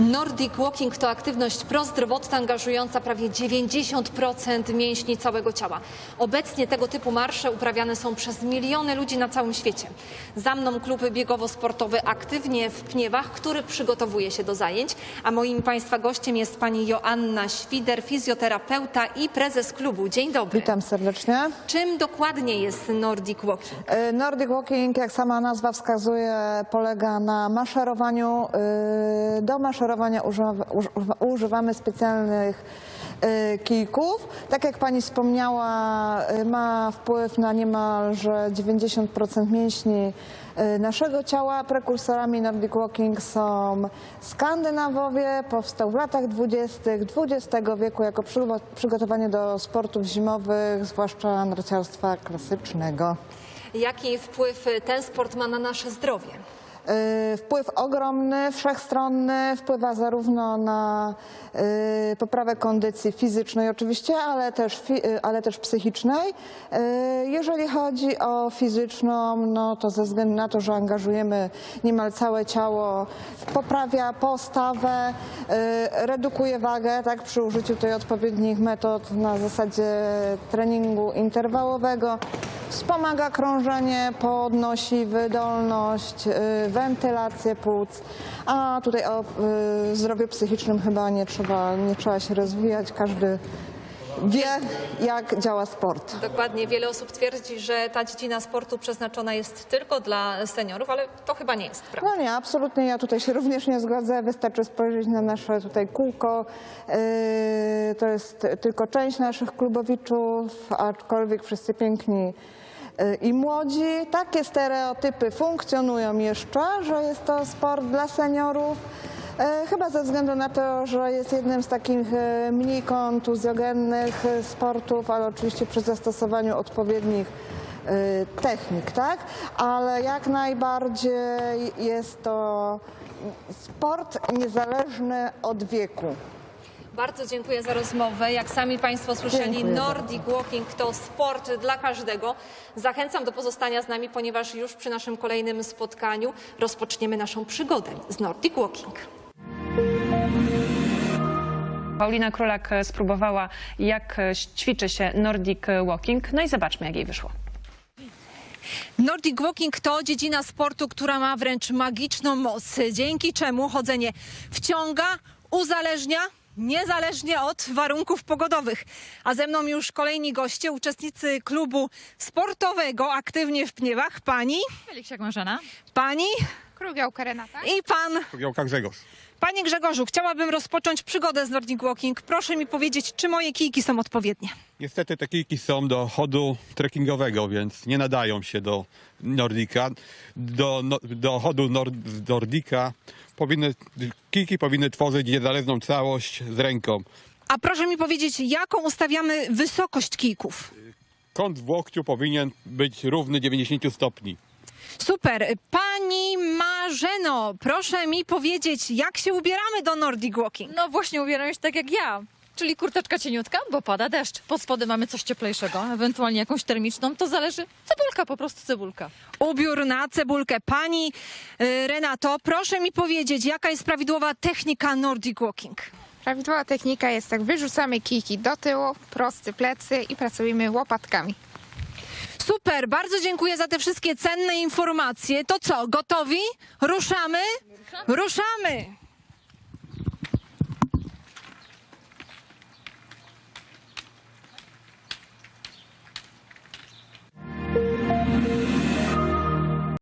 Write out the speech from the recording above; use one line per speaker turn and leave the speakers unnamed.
Nordic Walking to aktywność prozdrowotna angażująca prawie 90% mięśni całego ciała. Obecnie tego typu marsze uprawiane są przez miliony ludzi na całym świecie. Za mną klub biegowo-sportowy Aktywnie w Pniewach, który przygotowuje się do zajęć, a moim Państwa gościem jest pani Joanna Świder, fizjoterapeuta i prezes klubu. Dzień dobry.
Witam serdecznie.
Czym dokładnie jest Nordic Walking?
Y, Nordic Walking, jak sama nazwa wskazuje, polega na maszerowaniu. Y, Do maszerowania używa, używa, używamy specjalnych y, kijków. Tak jak pani wspomniała, y, ma wpływ na niemalże 90% mięśni y, naszego ciała. Prekursorami Nordic Walking są Skandynawowie. Powstał w latach 20. XX wieku jako przygo- przygotowanie do sportów zimowych, zwłaszcza narciarstwa klasycznego.
Jaki wpływ ten sport ma na nasze zdrowie?
Y, Wpływ ogromny, wszechstronny, wpływa zarówno na y, poprawę kondycji fizycznej oczywiście, ale też, y, ale też psychicznej. Jeżeli chodzi o fizyczną, no to ze względu na to, że angażujemy niemal całe ciało, poprawia postawę, redukuje wagę tak, przy użyciu tutaj odpowiednich metod na zasadzie treningu interwałowego. Wspomaga krążenie, podnosi wydolność, y, wentylację płuc, a tutaj o y, zdrowiu psychicznym chyba nie trzeba, nie trzeba się rozwijać. Każdy wie, jak działa sport.
Dokładnie. Wiele osób twierdzi, że ta dziedzina sportu przeznaczona jest tylko dla seniorów, ale to chyba nie jest prawda.
No nie, absolutnie ja tutaj się również nie zgodzę. Wystarczy spojrzeć na nasze tutaj kółko. Yy, to jest tylko część naszych klubowiczów, aczkolwiek wszyscy piękni yy, i młodzi. Takie stereotypy funkcjonują jeszcze, że jest to sport dla seniorów. Yy, Chyba ze względu na to, że jest jednym z takich yy, mniej kontuzjogennych yy, sportów, ale oczywiście przy zastosowaniu odpowiednich technik, tak? Ale jak najbardziej jest to sport niezależny od wieku.
Bardzo dziękuję za rozmowę. Jak sami Państwo słyszeli,
Dziękuję
Nordic Walking to sport dla każdego. Zachęcam do pozostania z nami, ponieważ już przy naszym kolejnym spotkaniu rozpoczniemy naszą przygodę z Nordic Walking.
Paulina Królak spróbowała, jak ćwiczy się Nordic Walking. No i zobaczmy, jak jej wyszło.
Nordic Walking to dziedzina sportu, która ma wręcz magiczną moc, dzięki czemu chodzenie wciąga, uzależnia, niezależnie od warunków pogodowych. A ze mną już kolejni goście, uczestnicy klubu sportowego Aktywnie w Pniewach. Pani,
Felisiak Marzena.
pani
Krugiałka Renata.
i pan.
Białka Grzegorz.
Panie Grzegorzu, chciałabym rozpocząć przygodę z Nordic Walking. Proszę mi powiedzieć, czy moje kijki są odpowiednie.
Niestety te kijki są do chodu trekkingowego, więc nie nadają się do Nordika. Do, no, do chodu nord, Nordika powinny, kijki powinny tworzyć niezależną całość z ręką.
A proszę mi powiedzieć, jaką ustawiamy wysokość kijków?
Kąt w łokciu powinien być równy 90 stopni.
Super. Pani Marzeno, proszę mi powiedzieć, jak się ubieramy do Nordic Walking?
No właśnie ubieram się tak jak ja. Czyli kurteczka cieniutka, bo pada deszcz. Pod spodem mamy coś cieplejszego, ewentualnie jakąś termiczną. To zależy. Cebulka, po prostu cebulka.
Ubiór na cebulkę. Pani y, Renato, proszę mi powiedzieć, jaka jest prawidłowa technika Nordic Walking?
Prawidłowa technika jest tak, wyrzucamy kijki do tyłu, prosty plecy i pracujemy łopatkami.
Super, bardzo dziękuję za te wszystkie cenne informacje. To co, gotowi? Ruszamy? Ruszamy!